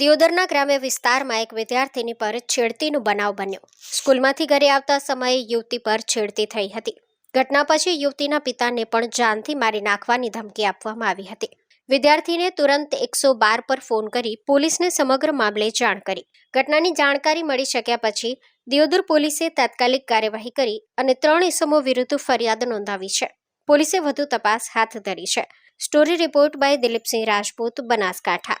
દિયોદરના ગ્રામ્ય વિસ્તારમાં એક વિદ્યાર્થીની પર છેડતીનો બનાવ બન્યો. સ્કૂલમાંથી ઘરે આવતા સમયે યુવતી પર છેડતી થઈ હતી. ઘટના પછી યુવતીના પિતાને પણ જાનથી મારી નાખવાની ધમકી આપવામાં આવી હતી. વિદ્યાર્થીને તુરંત એકસો બાર પર ફોન કરી પોલીસને સમગ્ર મામલે જાણ કરી. ઘટનાની જાણકારી મળી શક્યા પછી દિયોદર પોલીસે તાત્કાલિક કાર્યવાહી કરી અને ત્રણ ઇસમો વિરુદ્ધ ફરિયાદ નોંધાવી છે. પોલીસે વધુ તપાસ હાથ ધરી છે. Story report by Dilipsinh Rajput, Banaskantha.